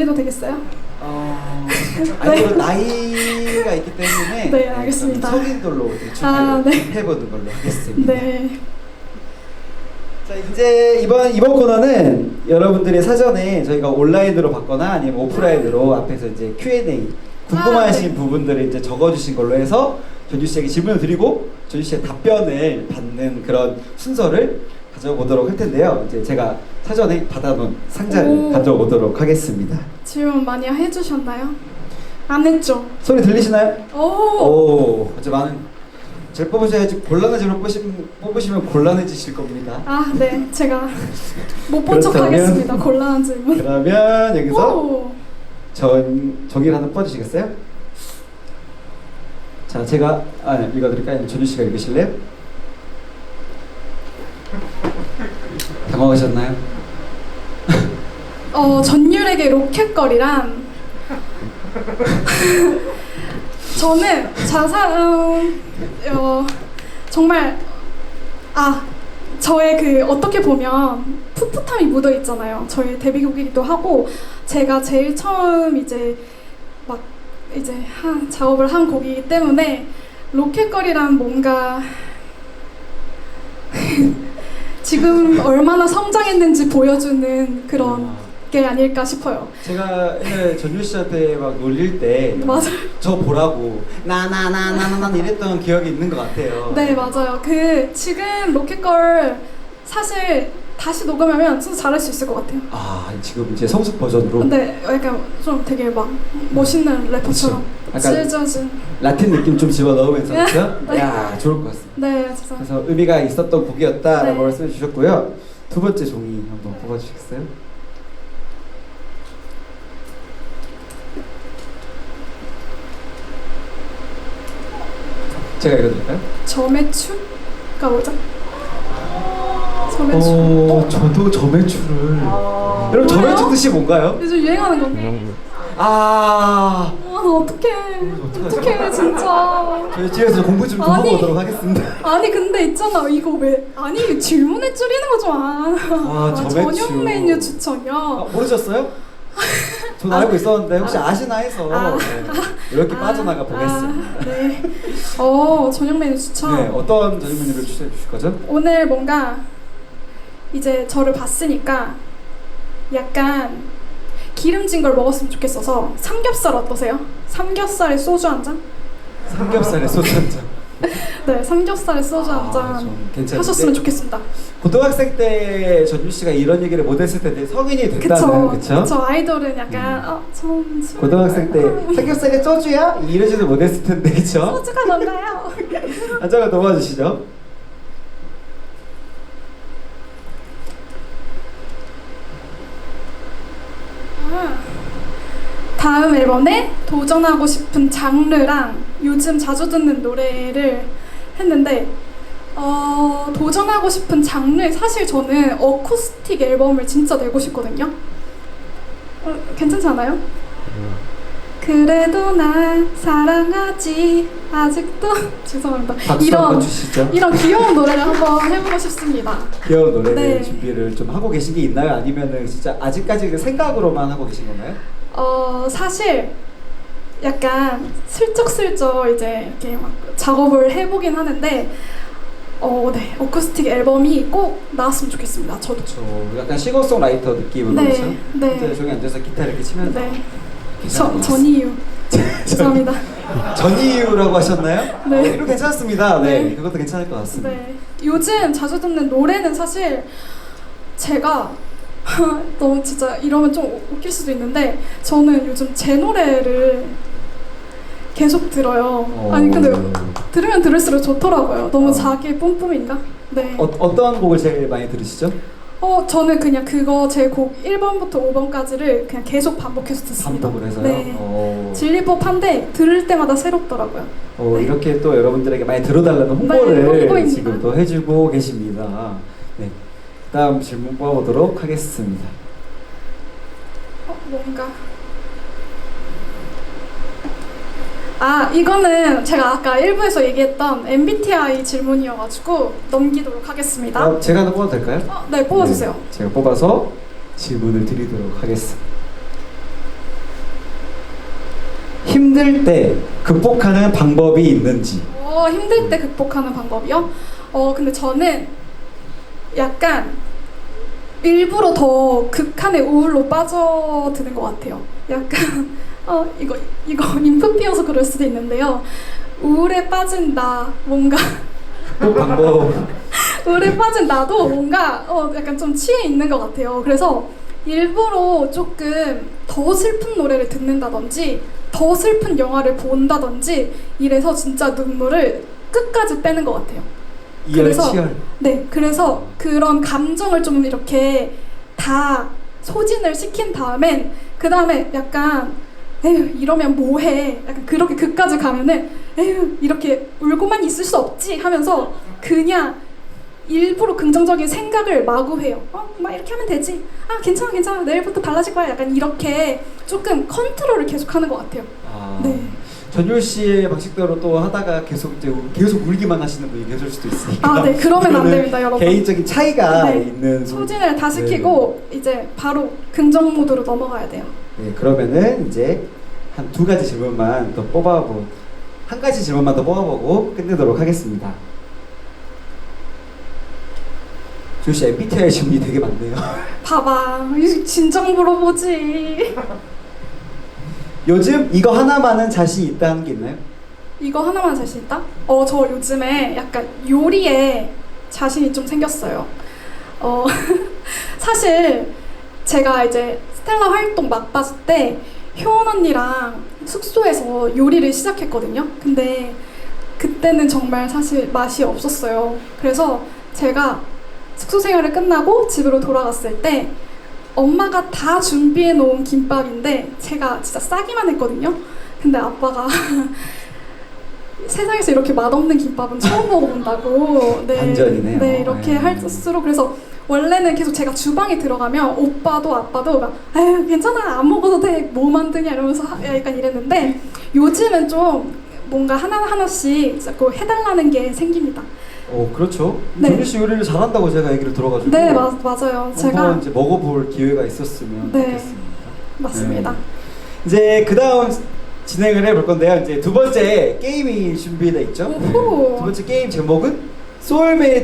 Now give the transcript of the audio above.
해도 되겠어요? 어, 아이돌은 나이가 있기 때문에 네, 알겠습니다. 그럼 성인들로 준비를 아, 네. 해보는 걸로 하겠습니다. 네. 자 이제 이번 이번 코너는 여러분들이 사전에 저희가 온라인으로 받거나 아니면 오프라인으로 앞에서 이제 Q&A 궁금하신 아, 네. 부분들을 이제 적어주신 걸로 해서 전주 씨에게 질문을 드리고 전주 씨의 답변을 받는 그런 순서를 가져보도록 할 텐데요. 이제 제가 사전에 받아놓은 상자를 오. 가져오도록 하겠습니다. 질문 많이 해주셨나요? 안 했죠? 소리 들리시나요? 오. 오, 아주 많은 잘 뽑으셔야지 질문 뽑으시면, 뽑으시면 곤란해지실 겁니다. 아, 네. 제가 못 본 척 그렇다면- 하겠습니다. 곤란한 질문. 그러면 여기서 오. 전 종이를 하나 뽑아주시겠어요? 자, 제가 아, 네, 읽어드릴까요? 아니면 씨가 읽으실래요? 당황하셨나요? 어, 전율에게 로켓걸이란 저는 자상 어, 정말 아 저의 그 어떻게 보면 풋풋함이 묻어 있잖아요. 저의 데뷔곡이기도 하고 제가 제일 처음 이제 막 이제 한 작업을 한 곡이기 때문에 로켓걸이란 뭔가 지금 얼마나 성장했는지 보여주는 그런 아, 게 아닐까 싶어요. 제가 옛날에 전유 씨한테 막 놀릴 때 맞아요. 저 보라고 나나나나나나 이랬던 기억이 있는 것 같아요. 네 맞아요. 그 지금 로켓걸 사실 다시 녹음하면 진짜 잘할 수 있을 것 같아요. 아 지금 이제 성숙 버전으로 근데 약간 좀 되게 막 멋있는 래퍼처럼 찢어진. 라틴 느낌 좀 집어 넣으면서 그렇죠? 네. 야 좋을 것 같습니다. 네 진짜. 그래서 의미가 있었던 곡이었다라고 네. 말씀해 주셨고요. 두 번째 종이 한번 뽑아주시겠어요? 제가 읽어드릴까요? 점액추가 뭐죠? 점액추. 어, 저도 점액추를 여러분 점액추 뭐예요? 뜻이 뭔가요? 요즘 유행하는 건데. 아아 어떡해. 어떡해 진짜. 저희 집에서 공부 좀 하고. 오도록 하겠습니다. 아니 근데 있잖아 이거 왜 아니 질문에 줄이는 거 좀 안. 아, 점액추. 저녁 메뉴 추천이요. 아, 모르셨어요? 저는 알고 있었는데 혹시 아 시나 해서 아. 네, 이렇게 빠져나가 보겠습니다. 아, 네. 어 저녁 메뉴 추천. 네, 어떤 저녁 메뉴를 추천해 주실 거죠? 오늘 뭔가 이제 저를 봤으니까 약간 기름진 걸 먹었으면 좋겠어서 삼겹살 어떠세요? 삼겹살에 소주 한 잔? 삼겹살에 소주 한 잔. 네, 삼겹살에 소주 아, 한잔좀 괜찮은데? 하셨으면 좋겠습니다. 고등학생 때 전유 씨가 이런 얘기를 못 했을 텐데 성인이 됐다는 그쵸? 그쵸. 아이돌은 약간 음. 어, 전 술- 고등학생 때 삼겹살에 소주야? 이러지도 못했을 텐데 그쵸? 소주가 뭔가요? 한 장을 넘어와 주시죠. 아, 다음 앨범에 도전하고 싶은 장르랑 요즘 자주 듣는 노래를 했는데 어, 도전하고 싶은 장르 사실 저는 어쿠스틱 앨범을 진짜 내고 싶거든요. 어, 괜찮지 않아요? 그래도 날 사랑하지 아직도 죄송합니다. 이런. 이런 귀여운 노래를 한번 해보고 싶습니다. 귀여운 노래를 네. 준비를 좀 하고 계신 게 있나요? 아니면은 진짜 아직까지 그 생각으로만 하고 계신 건가요? 어 사실 약간 슬쩍슬쩍 이제 이렇게 막 작업을 해보긴 하는데 어 네 어쿠스틱 앨범이 꼭 나왔으면 좋겠습니다. 저도. 저 약간 싱어송라이터 느낌으로 네, 그렇죠? 네. 저기 앉아서 기타 이렇게 치면서 네. 저, 전이유. 죄송합니다. 전이유라고 하셨나요? 네. 어, 이거 괜찮습니다. 네. 네. 그것도 괜찮을 것 같습니다. 네. 요즘 자주 듣는 노래는 사실 제가 너무 진짜 이러면 좀 웃길 수도 있는데 저는 요즘 제 노래를 계속 들어요. 아니 근데 들으면 들을수록 좋더라고요. 너무 어. 자기 뿜뿜인가? 네. 어, 어떤 곡을 제일 많이 들으시죠? 어, 저는 그냥 그거 제 곡 1번부터 5번까지를 그냥 계속 반복해서 듣습니다. 반복을 해서요? 네. 어, 질릴 법한데 들을 때마다 새롭더라고요. 어, 네. 이렇게 또 여러분들에게 많이 들어달라는 홍보를 네, 홍보입니다. 지금 또 해주고 계십니다. 네. 다음 질문 뽑아보도록 하겠습니다. 어, 뭔가 아 이거는 제가 아까 1부에서 얘기했던 MBTI 질문이어가지고 넘기도록 하겠습니다. 그럼 제가 하나 뽑아도 어, 아. 될까요? 어, 네 뽑아주세요. 네, 제가 뽑아서 질문을 드리도록 하겠습니다. 힘들 때 극복하는 방법이 있는지. 어, 힘들 때 극복하는 방법이요? 어, 근데 저는 약간 일부러 더 극한의 우울로 빠져드는 것 같아요. 약간, 어, 이거, 이거 인프피여서 그럴 수도 있는데요. 우울에 빠진 나, 뭔가, 그 방법. 우울에 빠진 나도 뭔가, 어, 약간 좀 취해 있는 것 같아요. 그래서 일부러 조금 더 슬픈 노래를 듣는다든지, 더 슬픈 영화를 본다든지, 이래서 진짜 눈물을 끝까지 빼는 것 같아요. 그래서- 이열치열. 네, 그래서 그런 감정을 좀 이렇게 다 소진을 시킨 다음엔 그 다음에 약간 에휴 이러면 뭐해 약간 그렇게 그까지 가면은 에휴 이렇게 울고만 있을 수 없지 하면서 그냥 일부러 긍정적인 생각을 마구 해요. 어, 막 이렇게 하면 되지. 아, 괜찮아, 괜찮아. 내일부터 달라질 거야. 약간 이렇게 조금 컨트롤을 계속하는 것 같아요. 아, 네. 전율 씨의 방식대로 또 하다가 계속 이제 우- 계속 울기만 하시는 분이 계실 수도 있으니까. 아, 네. 그러면 안 됩니다, 여러분. 개인적인 차이가 네. 있는 소진을 다 시키고 이제 바로 긍정 모드로 넘어가야 돼요. 네, 그러면은 이제 한 두 가지 질문만 더 뽑아보 한 가지 질문만 더 뽑아보고 끝내도록 하겠습니다. 조씨 MBTI 질문이 되게 많네요. 봐봐, 이 진정 물어보지. 요즘 이거 하나만은 자신 있다는 게 있나요? 이거 하나만 자신 있다? 어, 저 요즘에 약간 요리에 자신이 좀 생겼어요. 어, 사실 제가 이제 스텔라 활동 막봤을 때 효원 언니랑 숙소에서 요리를 시작했거든요. 근데 그때는 정말 사실 맛이 없었어요. 그래서 제가 숙소 생활을 끝나고 집으로 돌아갔을 때 엄마가 다 준비해 놓은 김밥인데 제가 진짜 싸기만 했거든요. 근데 아빠가 세상에서 이렇게 맛없는 김밥은 처음 먹어본다고. 반전이네요. 네, 이렇게 네. 할수록 그래서 원래는 계속 제가 주방에 들어가면 오빠도 아빠도 막 아유 괜찮아 안 먹어도 돼뭐 만드냐 이러면서 하- 약간 이랬는데 요즘은 좀 뭔가 하나 하나씩 자꾸 해달라는 게 생깁니다. 어 그렇죠. 네. 전율 씨 요리를 잘한다고 제가 얘기를 들어가지고 네 맞, 맞아요. 제가 이제 먹어볼 기회가 있었으면 네. 좋겠습니다. 맞습니다. 네. 이제 그 다음 진행을 해볼 건데요. 이제 두 번째 게임이 준비되어 있죠. 네. 오호. 두 번째 게임 제목은 소울메이트